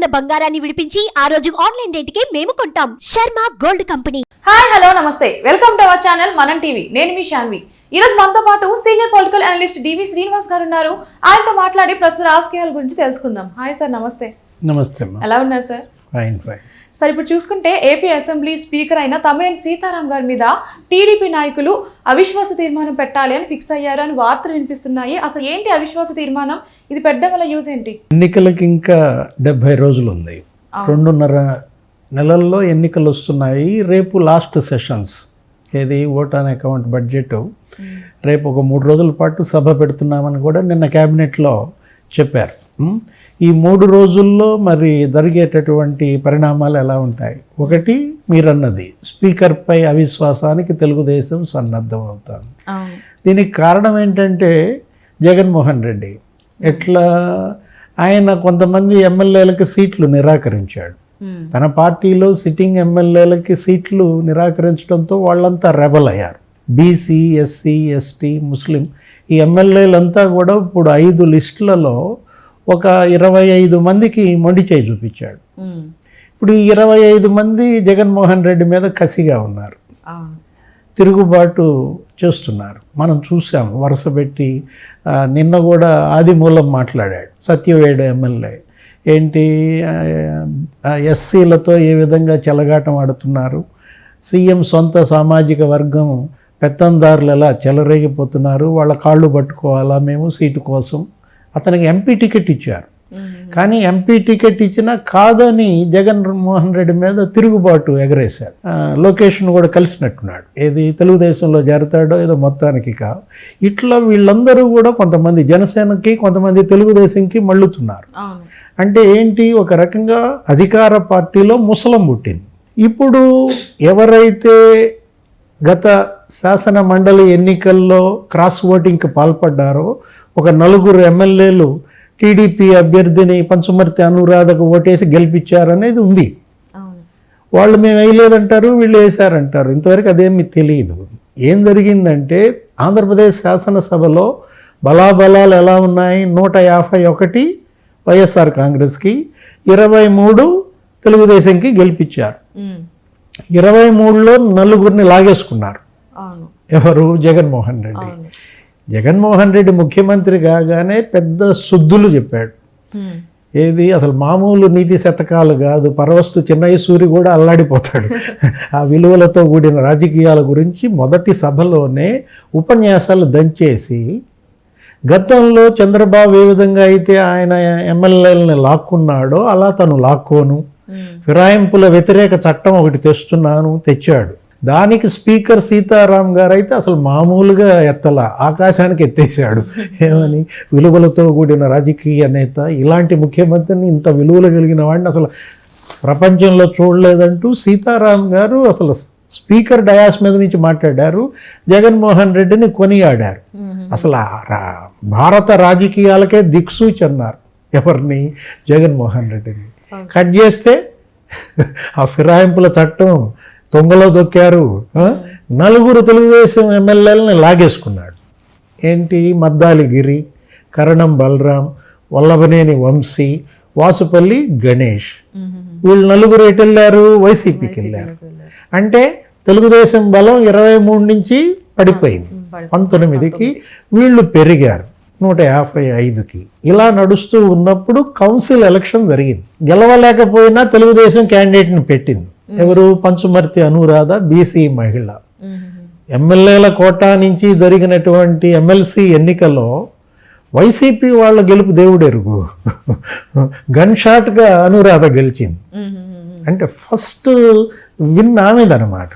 ఉన్న బంగారాన్ని విడిపించి ఆ రోజు ఆన్లైన్ రేటుకే మేము కొంటాం. Sharma gold company. Hi hello నమస్తే. Welcome to our channel Manam TV. నేను మీ శాన్వి ఈ రోజు మనతో పాటు senior political analyst DV Srinivas గారు ఉన్నారు. ఆయనతో మాట్లాడి ప్రస్తుత రాజకీయాల గురించి తెలుసుకుందాం. హాయ్ సార్ నమస్తే. నమస్తే ఎలా ఉన్నారు సార్? ఫైన్ ఫైన్ సార్ ఇప్పుడు చూసుకుంటే ఏపీ అసెంబ్లీ స్పీకర్ అయిన తమ్మినేని సీతారాం గారి మీద టీడీపీ నాయకులు అవిశ్వాస తీర్మానం పెట్టాలి అని ఫిక్స్ అయ్యారు అని వార్తలు వినిపిస్తున్నాయి. అసలు ఏంటి అవిశ్వాస తీర్మానం? ఇది పెట్టడం వల్ల యూజ్ ఏంటి? ఎన్నికలకి ఇంకా డెబ్భై రోజులు ఉంది. రెండున్నర నెలల్లో ఎన్నికలు వస్తున్నాయి. రేపు లాస్ట్ సెషన్స్. ఏది? Vote on account budget. రేపు ఒక మూడు రోజుల పాటు సభ పెడుతున్నామని కూడా నిన్న క్యాబినెట్లో చెప్పారు? ఈ మూడు రోజుల్లో మరి జరిగేటటువంటి పరిణామాలు ఎలా ఉంటాయి? ఒకటి మీరన్నది స్పీకర్పై అవిశ్వాసానికి తెలుగుదేశం సన్నద్ధం అవుతాం అవును. దీనికి కారణం ఏంటంటే జగన్మోహన్ రెడ్డి. ఎట్లా? ఆయన కొంతమంది ఎమ్మెల్యేలకి సీట్లు నిరాకరించాడు. తన పార్టీలో సిట్టింగ్ ఎమ్మెల్యేలకి సీట్లు నిరాకరించడంతో వాళ్ళంతా రెబల్ అయ్యారు. బీసీ ఎస్సీ ఎస్టీ ముస్లిం ఈ ఎమ్మెల్యేలంతా కూడా ఇప్పుడు ఐదు లిస్టులలో ఒక ఇరవై ఐదు మందికి మొండి చేయి చూపించాడు. ఇప్పుడు ఈ ఇరవై ఐదు మంది జగన్మోహన్ రెడ్డి మీద కసిగా ఉన్నారు. తిరుగుబాటు చేస్తున్నారు. మనం చూసాం వరుస పెట్టి నిన్న కూడా ఆదిమూలం మాట్లాడాడు. సత్యవేడు ఎమ్మెల్యే ఏంటి ఎస్సీలతో ఏ విధంగా చెలగాటం ఆడుతున్నారు? సీఎం సొంత సామాజిక వర్గం పెత్తందారులు ఎలా చెలరేగిపోతున్నారు? వాళ్ళ కాళ్ళు పట్టుకోవాలా మేము సీటు కోసం? అతనికి ఎంపీ టికెట్ ఇచ్చారు. కానీ ఎంపీ టికెట్ ఇచ్చినా కాదని జగన్ మోహన్ రెడ్డి మీద తిరుగుబాటు ఎగరేశాడు ఆ, లోకేష్ను కూడా కలిసినట్టున్నాడు. ఏది తెలుగుదేశంలో చేరతాడో ఏదో మొత్తానికి కా ఇట్లా వీళ్ళందరూ కూడా కొంతమంది జనసేనకి కొంతమంది తెలుగుదేశంకి మళ్ళుతున్నారు. అంటే ఏంటి? ఒక రకంగా అధికార పార్టీలో ముసలం పుట్టింది. ఇప్పుడు ఎవరైతే గత శాసన మండలి ఎన్నికల్లో క్రాస్ ఓటింగ్కి పాల్పడ్డారో ఒక నలుగురు ఎమ్మెల్యేలు టీడీపీ అభ్యర్థిని పంచుమర్తి అనురాధకు ఓటేసి గెలిపించారనేది ఉంది. వాళ్ళు మేము వేయలేదంటారు వీళ్ళు వేశారంటారు. ఇంతవరకు అదేమి తెలియదు. ఏం జరిగిందంటే ఆంధ్రప్రదేశ్ శాసనసభలో బలాబలాలు ఎలా ఉన్నాయి? నూట యాభై ఒకటి వైఎస్ఆర్ కాంగ్రెస్కి ఇరవై మూడు తెలుగుదేశంకి గెలిపించారు. ఇరవై మూడులో నలుగురిని లాగేసుకున్నారు. ఎవరు? జగన్మోహన్ రెడ్డి. జగన్మోహన్ రెడ్డి ముఖ్యమంత్రి కాగానే పెద్ద శుద్ధులు చెప్పాడు. ఏది? అసలు మామూలు నీతి శతకాలు కాదు. పరవస్తు చిన్నయ్య సూరి కూడా అల్లాడిపోతాడు. ఆ విలువలతో కూడిన రాజకీయాల గురించి మొదటి సభలోనే ఉపన్యాసాలు దంచేసి గతంలో చంద్రబాబు ఏ విధంగా అయితే ఆయన ఎమ్మెల్యేలని లాక్కున్నాడో అలా తను లాక్కోను. ఫిరాయింపుల వ్యతిరేక చట్టం ఒకటి తెస్తున్నాను తెచ్చాడు. దానికి స్పీకర్ సీతారాం గారు అయితే అసలు మామూలుగా ఎత్తల. ఆకాశానికి ఎత్తేసాడు ఏమని? విలువలతో కూడిన రాజకీయ నేత ఇలాంటి ముఖ్యమంత్రిని ఇంత విలువలు కలిగిన వాడిని అసలు ప్రపంచంలో చూడలేదంటూ సీతారాం గారు అసలు స్పీకర్ డయాస్ మీద నుంచి మాట్లాడారు. జగన్మోహన్ రెడ్డిని కొనియాడారు. అసలు భారత రాజకీయాలకే దిక్సూచి అన్నారు ఎవరిని? జగన్మోహన్ రెడ్డిని. కట్ చేస్తే ఆ ఫిరాయింపుల చట్టం తొంగలో దొక్కారు? నలుగురు తెలుగుదేశం ఎమ్మెల్యేలని లాగేసుకున్నాడు. ఏంటి? మద్దాలి గిరి కరణం బలరాం వల్లభనేని వంశీ వాసుపల్లి గణేష్. వీళ్ళు నలుగురు ఎటు వెళ్ళారు వైసీపీకి వెళ్ళారు. అంటే తెలుగుదేశం బలం ఇరవై మూడు నుంచి పడిపోయింది. పంతొమ్మిదికి వీళ్ళు పెరిగారు. నూట యాభై ఐదుకి. ఇలా నడుస్తూ ఉన్నప్పుడు కౌన్సిల్ ఎలక్షన్ జరిగింది. గెలవలేకపోయినా తెలుగుదేశం క్యాండిడేట్ని పెట్టింది. ఎవరు పంచుమర్తి అనురాధ బీసీ మహిళ మ్మ్. ఎమ్మెల్యేల కోటా నుంచి జరిగినటువంటి ఎమ్మెల్సీ ఎన్నికలో వైసీపీ వాళ్ళ గెలుపు దేవుడెరుగు గన్ షాట్గా అనురాధ గెలిచింది. అంటే ఫస్ట్ విన్ ఆమెదనమాట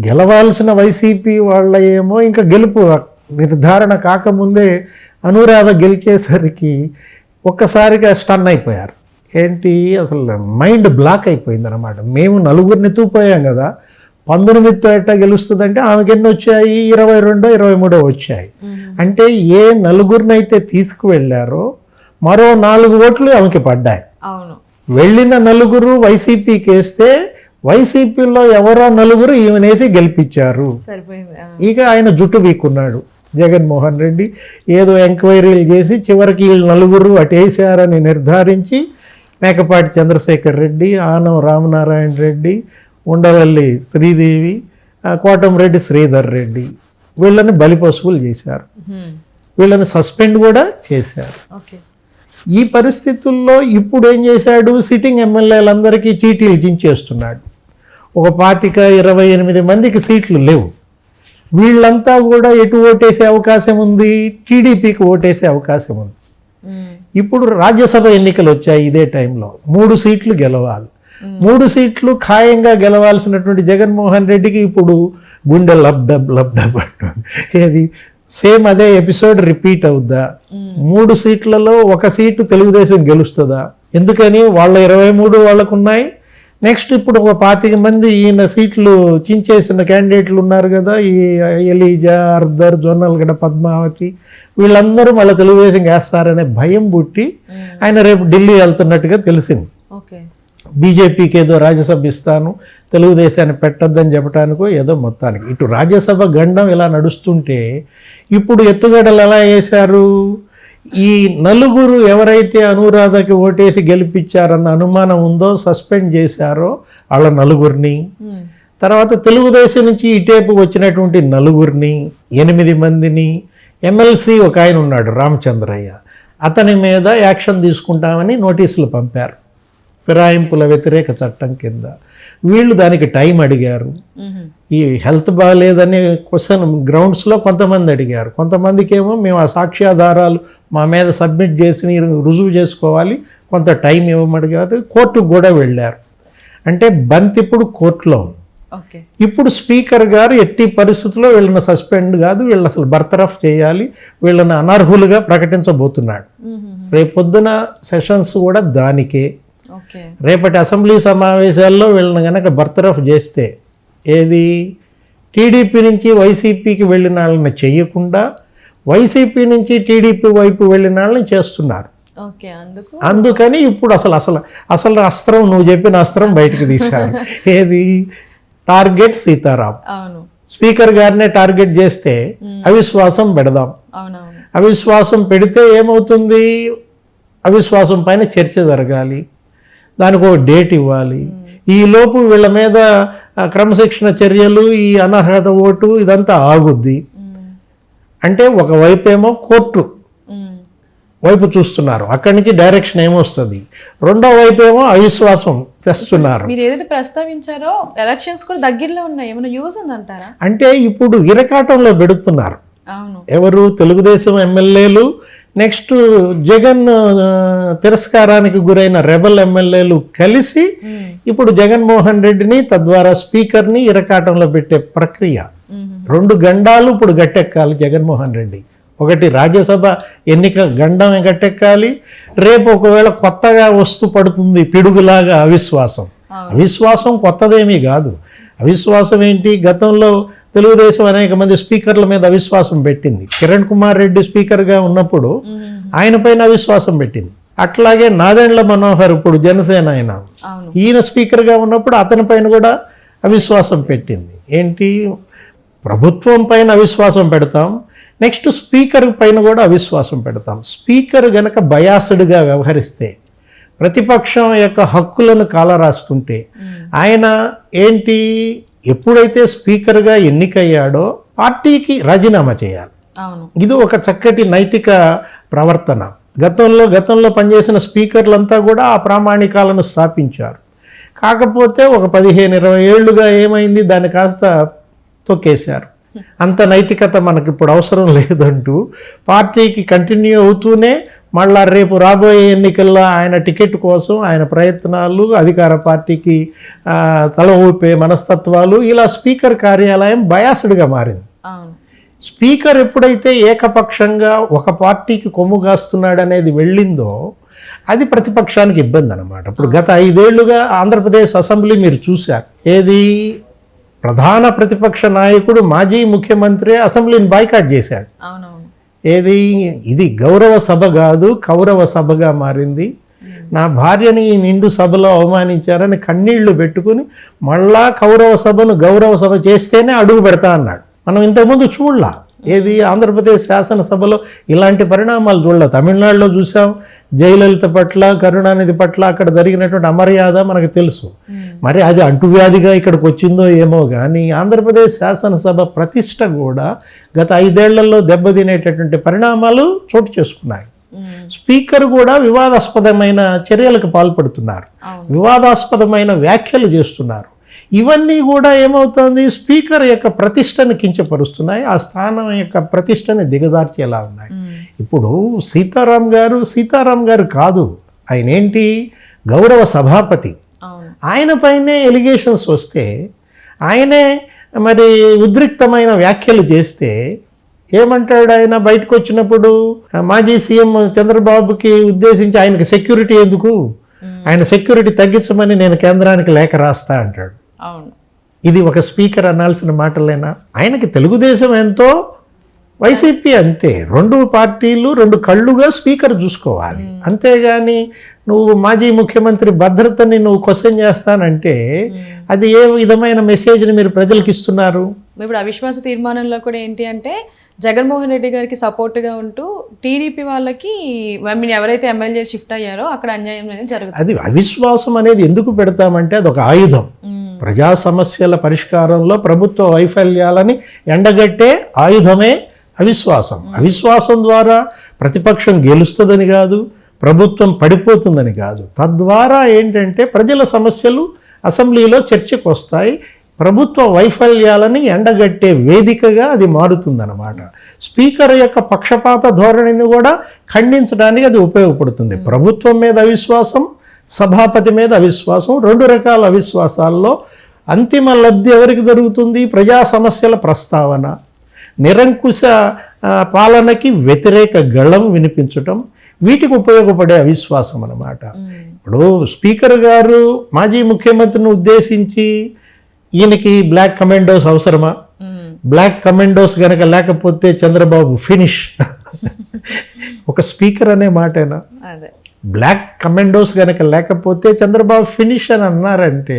గెలవాల్సిన వైసీపీ వాళ్ళ ఏమో ఇంకా గెలుపు నిర్ధారణ కాకముందే అనురాధ గెలిచేసరికి ఒక్కసారిగా స్టన్ అయిపోయారు ఏంటి? అసలు మైండ్ బ్లాక్ అయిపోయింది అనమాట మేము నలుగురిని తూపోయాం కదా. పంతొమ్మిదితో ఎట్టా గెలుస్తుందంటే ఆమెకి ఎన్ని వచ్చాయి? ఇరవై రెండో ఇరవై మూడో వచ్చాయి. అంటే ఏ నలుగురినైతే తీసుకువెళ్ళారో మరో నాలుగు ఓట్లు ఆమెకి పడ్డాయి. వెళ్ళిన నలుగురు వైసీపీకి వేస్తే వైసీపీలో ఎవరో నలుగురు ఈమెనేసి గెలిపించారు. ఇక ఆయన జుట్టు బీక్కున్నాడు జగన్మోహన్ రెడ్డి ఏదో ఎంక్వైరీలు చేసి చివరికి వీళ్ళు నలుగురు అటేసారని నిర్ధారించి మేకపాటి చంద్రశేఖర్ రెడ్డి ఆనం రామనారాయణ రెడ్డి ఉండవల్లి శ్రీదేవి కోటంరెడ్డి శ్రీధర్ రెడ్డి వీళ్ళని బలిపశువులు చేశారు. వీళ్ళని సస్పెండ్ కూడా చేశారు. ఈ పరిస్థితుల్లో ఇప్పుడు ఏం చేశాడు? సిట్టింగ్ ఎమ్మెల్యేలందరికీ చీటీలు చించేస్తున్నాడు. ఒక పాతిక ఇరవై ఎనిమిది మందికి సీట్లు లేవు. వీళ్ళంతా కూడా ఎటు ఓటేసే అవకాశం ఉంది? టీడీపీకి ఓటేసే అవకాశం ఉంది. ఇప్పుడు రాజ్యసభ ఎన్నికలు వచ్చాయి ఇదే టైంలో. మూడు సీట్లు గెలవాలి. మూడు సీట్లు ఖాయంగా గెలవాల్సినటువంటి జగన్మోహన్ రెడ్డికి ఇప్పుడు గుండె లబ్డబ్ లబ్డబ్ ఏది? సేమ్ అదే ఎపిసోడ్ రిపీట్ అవుద్దా? మూడు సీట్లలో ఒక సీటు తెలుగుదేశం గెలుస్తుందా? ఎందుకని? వాళ్ళ ఇరవై మూడు వాళ్ళకు ఉన్నాయి నెక్స్ట్ ఇప్పుడు ఒక పాతిక మంది ఈయన సీట్లు చించేసిన క్యాండిడేట్లు ఉన్నారు కదా ఈ ఎలీజా అర్దర్ జొన్నలగడ పద్మావతి వీళ్ళందరూ మళ్ళీ తెలుగుదేశం వేస్తారనే భయం పుట్టి ఆయన రేపు ఢిల్లీ వెళ్తున్నట్టుగా తెలిసింది. ఓకే. బీజేపీకి ఏదో రాజ్యసభ ఇస్తాను తెలుగుదేశాన్ని పెట్టొద్దని చెప్పడానికో ఏదో మొత్తానికి. ఇటు రాజ్యసభ గండం ఇలా నడుస్తుంటే ఇప్పుడు ఎత్తుగడలు ఎలా వేశారు? ఈ నలుగురు ఎవరైతే అనురాధకి ఓటేసి గెలిపించారన్న అనుమానం ఉందో సస్పెండ్ చేశారో వాళ్ళ నలుగురిని. తర్వాత తెలుగుదేశం నుంచి ఇటేపు వచ్చినటువంటి నలుగురిని ఎనిమిది మందిని ఎమ్మెల్సీ ఒక ఆయన ఉన్నాడు రామచంద్రయ్య. అతని మీద యాక్షన్ తీసుకుంటామని నోటీసులు పంపారు. ఫిరాయింపుల వ్యతిరేక చట్టం కింద. వీళ్ళు దానికి టైం అడిగారు. ఈ హెల్త్ బాగాలేదనే క్వశ్చన్ గ్రౌండ్స్లో కొంతమంది అడిగారు. కొంతమందికి ఏమో మేము ఆ సాక్ష్యాధారాలు మా మీద సబ్మిట్ చేసి రుజువు చేసుకోవాలి కొంత టైం ఇవ్వమడిగారు. కోర్టుకు కూడా వెళ్ళారు. అంటే బంత్ ఇప్పుడు కోర్టులో ఉంది. ఇప్పుడు స్పీకర్ గారు ఎట్టి పరిస్థితుల్లో వీళ్ళని సస్పెండ్ కాదు వీళ్ళని అసలు బర్తరఫ్ చేయాలి వీళ్ళని అనర్హులుగా ప్రకటించబోతున్నాడు. రేపొద్దున సెషన్స్ కూడా దానికే. రేపటి అసెంబ్లీ సమావేశాల్లో వీళ్ళని కనుక బర్తరఫ్ చేస్తే ఏది? టీడీపీ నుంచి వైసీపీకి వెళ్ళిన వాళ్ళని చేయకుండా వైసీపీ నుంచి టీడీపీ వైపు వెళ్ళిన వాళ్ళని చేస్తున్నారు. అందుకని ఇప్పుడు అసలు అసలు అసలు అస్త్రం నువ్వు చెప్పిన అస్త్రం బయటకు తీశారు. ఏది? టార్గెట్ సీతారాం. స్పీకర్ గారినే టార్గెట్ చేస్తే అవిశ్వాసం పెడదాం. అవిశ్వాసం పెడితే ఏమవుతుంది? అవిశ్వాసం పైన చర్చ జరగాలి. దానికి ఒక డేట్ ఇవ్వాలి. ఈ లోపు వీళ్ళ మీద క్రమశిక్షణ చర్యలు ఈ అనర్హత ఓటు ఇదంతా ఆగుద్ది. అంటే ఒకవైపు ఏమో కోర్టు వైపు చూస్తున్నారు. అక్కడి నుంచి డైరెక్షన్ ఏమొస్తుంది? రెండో వైపు ఏమో అవిశ్వాసం తెస్తున్నారు. మీరు ఏదైతే ప్రస్తావించారో ఎలక్షన్స్ కూడా దగ్గరలో ఉన్నాయి. ఏమైనా యూజ్ ఉందంటారా? అంటే ఇప్పుడు ఇరకాటంలో పెడుతున్నారు ఎవరు తెలుగుదేశం ఎమ్మెల్యేలు నెక్స్ట్ జగన్ తిరస్కారానికి గురైన రెబల్ ఎమ్మెల్యేలు కలిసి ఇప్పుడు జగన్మోహన్ రెడ్డిని తద్వారా స్పీకర్ని ఇరకాటంలో పెట్టే ప్రక్రియ. రెండు గండాలు ఇప్పుడు గట్టెక్కాలి జగన్మోహన్ రెడ్డి. ఒకటి రాజ్యసభ ఎన్నిక గండం గట్టెక్కాలి. రేపు ఒకవేళ కొత్తగా వస్తూ పడుతుంది పిడుగులాగా అవిశ్వాసం. అవిశ్వాసం కొత్తదేమీ కాదు. అవిశ్వాసం ఏంటి? గతంలో తెలుగుదేశం అనేక మంది స్పీకర్ల మీద అవిశ్వాసం పెట్టింది. కిరణ్ కుమార్ రెడ్డి స్పీకర్గా ఉన్నప్పుడు ఆయన పైన అవిశ్వాసం పెట్టింది. అట్లాగే నాదెండ్ల మనోహర్ ఇప్పుడు జనసేన ఆయన. ఈయన స్పీకర్గా ఉన్నప్పుడు అతని పైన కూడా అవిశ్వాసం పెట్టింది. ఏంటి? ప్రభుత్వం పైన అవిశ్వాసం పెడతాం నెక్స్ట్ స్పీకర్ పైన కూడా అవిశ్వాసం పెడతాం. స్పీకర్ గనక బయాస్డ్గా వ్యవహరిస్తే ప్రతిపక్షం యొక్క హక్కులను కాలరాస్తుంటే ఆయన ఏంటి? ఎప్పుడైతే స్పీకర్గా ఎన్నికయ్యాడో పార్టీకి రాజీనామా చేయాలి. ఇది ఒక చక్కటి నైతిక ప్రవర్తన. గతంలో గతంలో పనిచేసిన స్పీకర్లంతా కూడా ఆ ప్రామాణికాలను స్థాపించారు. కాకపోతే ఒక పదిహేను ఇరవై ఏళ్ళుగా ఏమైంది? దాన్ని కాస్త తొక్కేశారు. అంత నైతికత మనకి ఇప్పుడు అవసరం లేదంటూ పార్టీకి కంటిన్యూ అవుతూనే మళ్ళా రేపు రాబోయే ఎన్నికల్లో ఆయన టికెట్ కోసం ఆయన ప్రయత్నాలు అధికార పార్టీకి తల ఊపే మనస్తత్వాలు ఇలా స్పీకర్ కార్యాలయం బయాస్డ్గా మారింది. స్పీకర్ ఎప్పుడైతే ఏకపక్షంగా ఒక పార్టీకి కొమ్ము కాస్తున్నాడు అనేది వెళ్ళిందో అది ప్రతిపక్షానికి ఇబ్బంది అనమాట ఇప్పుడు గత ఐదేళ్ళుగా ఆంధ్రప్రదేశ్ అసెంబ్లీ మీరు చూశారు. ఏది? ప్రధాన ప్రతిపక్ష నాయకుడు మాజీ ముఖ్యమంత్రి అసెంబ్లీని బాయ్కాట్ చేశాడు. ఏది? ఇది గౌరవ సభ కాదు కౌరవ సభగా మారింది. నా భార్యని ఈ నిండు సభలో అవమానించారని కన్నీళ్ళు పెట్టుకుని మళ్ళా కౌరవ సభను గౌరవ సభ చేస్తేనే అడుగు పెడతా అన్నాడు. మనం ఇంతకుముందు చూడలా. ఏది? ఆంధ్రప్రదేశ్ శాసనసభలో ఇలాంటి పరిణామాలు చూడలేదు తమిళనాడులో చూసాం జయలలిత పట్ల కరుణానిధి పట్ల అక్కడ జరిగినటువంటి అమర్యాద మనకు తెలుసు. మరి అది అంటువ్యాధిగా ఇక్కడికి వచ్చిందో ఏమో కానీ ఆంధ్రప్రదేశ్ శాసనసభ ప్రతిష్ట కూడా గత ఐదేళ్ళలో దెబ్బతినేటటువంటి పరిణామాలు చోటు చేసుకున్నాయి. స్పీకర్ కూడా వివాదాస్పదమైన చర్యలకు పాల్పడుతున్నారు. వివాదాస్పదమైన వ్యాఖ్యలు చేస్తున్నారు. ఇవన్నీ కూడా ఏమవుతుంది? స్పీకర్ యొక్క ప్రతిష్టని కించపరుస్తున్నాయి. ఆ స్థానం యొక్క ప్రతిష్టని దిగజార్చేలా ఉన్నాయి. ఇప్పుడు సీతారాం గారు సీతారాం గారు కాదు. ఆయన ఏంటి గౌరవ సభాపతి. ఆయన పైనే ఎలిగేషన్స్ వస్తే ఆయనే మరి ఉద్రిక్తమైన వ్యాఖ్యలు చేస్తే ఏమంటాడు ఆయన బయటకు వచ్చినప్పుడు మాజీ సీఎం చంద్రబాబుకి ఉద్దేశించి ఆయనకి సెక్యూరిటీ ఎందుకు? ఆయన సెక్యూరిటీ తగ్గించమని నేను కేంద్రానికి లేఖ రాస్తా అంటాడు. అవును. ఇది ఒక స్పీకర్ అనాల్సిన మాటలేనా? ఆయనకి తెలుగుదేశం ఎంతో? వైసీపీ అంతే. రెండు పార్టీలు రెండు కళ్ళుగా స్పీకర్ చూసుకోవాలి. అంతేగాని నువ్వు మాజీ ముఖ్యమంత్రి భద్రతని నువ్వు క్వశ్చన్ చేస్తానంటే అది ఏ విధమైన మెసేజ్ని మీరు ప్రజలకు ఇస్తున్నారు? ఇప్పుడు అవిశ్వాస తీర్మానంలో కూడా ఏంటి అంటే జగన్మోహన్ రెడ్డి గారికి సపోర్ట్గా ఉంటూ టీడీపీ వాళ్ళకి ఐ మీన్ ఎవరైతే ఎమ్మెల్యే షిఫ్ట్ అయ్యారో అక్కడ అన్యాయం అనేది జరుగుతుంది. అది అవిశ్వాసం అనేది ఎందుకు పెడతామంటే అది ఒక ఆయుధం. ప్రజా సమస్యల పరిష్కారంలో ప్రభుత్వ వైఫల్యాలని ఎండగట్టే ఆయుధమే అవిశ్వాసం. అవిశ్వాసం ద్వారా ప్రతిపక్షం గెలుస్తుందని కాదు ప్రభుత్వం పడిపోతుందని కాదు. తద్వారా ఏంటంటే ప్రజల సమస్యలు అసెంబ్లీలో చర్చకు వస్తాయి ప్రభుత్వ వైఫల్యాలని ఎండగట్టే వేదికగా అది మారుతుందన్నమాట. స్పీకర్ యొక్క పక్షపాత ధోరణిని కూడా ఖండించడానికి అది ఉపయోగపడుతుంది. ప్రభుత్వం మీద అవిశ్వాసం సభాపతి మీద అవిశ్వాసం రెండు రకాల అవిశ్వాసాల్లో అంతిమ లబ్ధి ఎవరికి జరుగుతుంది ప్రజా సమస్యల ప్రస్తావన. నిరంకుశ పాలనకి వ్యతిరేక గళం వినిపించటం వీటికి ఉపయోగపడే అవిశ్వాసం అన్నమాట. ఇప్పుడు స్పీకర్ గారు మాజీ ముఖ్యమంత్రిని ఉద్దేశించి ఈయనకి బ్లాక్ కమాండోస్ అవసరమా? బ్లాక్ కమాండోస్ గనక లేకపోతే చంద్రబాబు ఫినిష్. ఒక స్పీకర్ అనే మాటేనా? బ్లాక్ కమాండోస్ గనక లేకపోతే చంద్రబాబు ఫినిష్ అని అన్నారంటే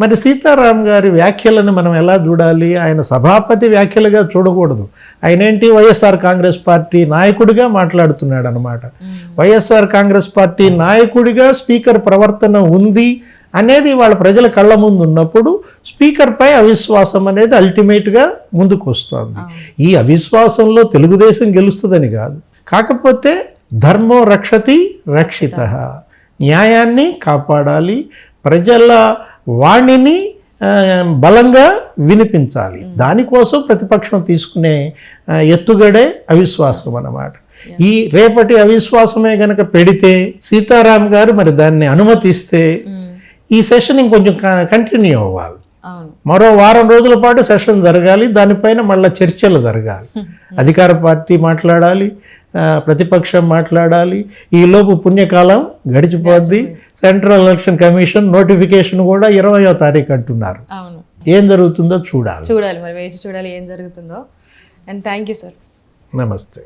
మరి సీతారాం గారి వ్యాఖ్యలను మనం ఎలా చూడాలి? ఆయన సభాపతి వ్యాఖ్యలుగా చూడకూడదు. ఆయన ఏంటి వైఎస్ఆర్ కాంగ్రెస్ పార్టీ నాయకుడిగా మాట్లాడుతున్నాడు అనమాట వైఎస్ఆర్ కాంగ్రెస్ పార్టీ నాయకుడిగా స్పీకర్ ప్రవర్తన ఉంది అనేది వాళ్ళ ప్రజల కళ్ళ ముందు ఉన్నప్పుడు స్పీకర్పై అవిశ్వాసం అనేది అల్టిమేట్గా ముందుకు వస్తుంది ఈ అవిశ్వాసంలో తెలుగుదేశం గెలుస్తుందని కాదు. కాకపోతే ధర్మో రక్షతి రక్షిత. న్యాయాన్ని కాపాడాలి. ప్రజల వాణిని బలంగా వినిపించాలి. దానికోసం ప్రతిపక్షం తీసుకునే ఎత్తుగడే అవిశ్వాసం అన్నమాట. ఈ రేపటి అవిశ్వాసమే గనక పెడితే సీతారాం గారు మరి దాన్ని అనుమతిస్తే ఈ సెషన్ ఇంకొంచెం కంటిన్యూ అవ్వాలి. మరో వారం రోజుల పాటు సెషన్ జరగాలి. దానిపైన మళ్ళీ చర్చలు జరగాలి. అధికార పార్టీ మాట్లాడాలి. ప్రతిపక్షం మాట్లాడాలి. ఈలోపు పుణ్యకాలం గడిచిపోద్ది. సెంట్రల్ ఎలక్షన్ కమిషన్ నోటిఫికేషన్ కూడా ఇరవయో తారీఖు అంటున్నారు. ఏం జరుగుతుందో చూడాలి. చూడాలి మరి వేచి చూడాలి ఏం జరుగుతుందో. అండ్ థ్యాంక్ యూ సార్ నమస్తే.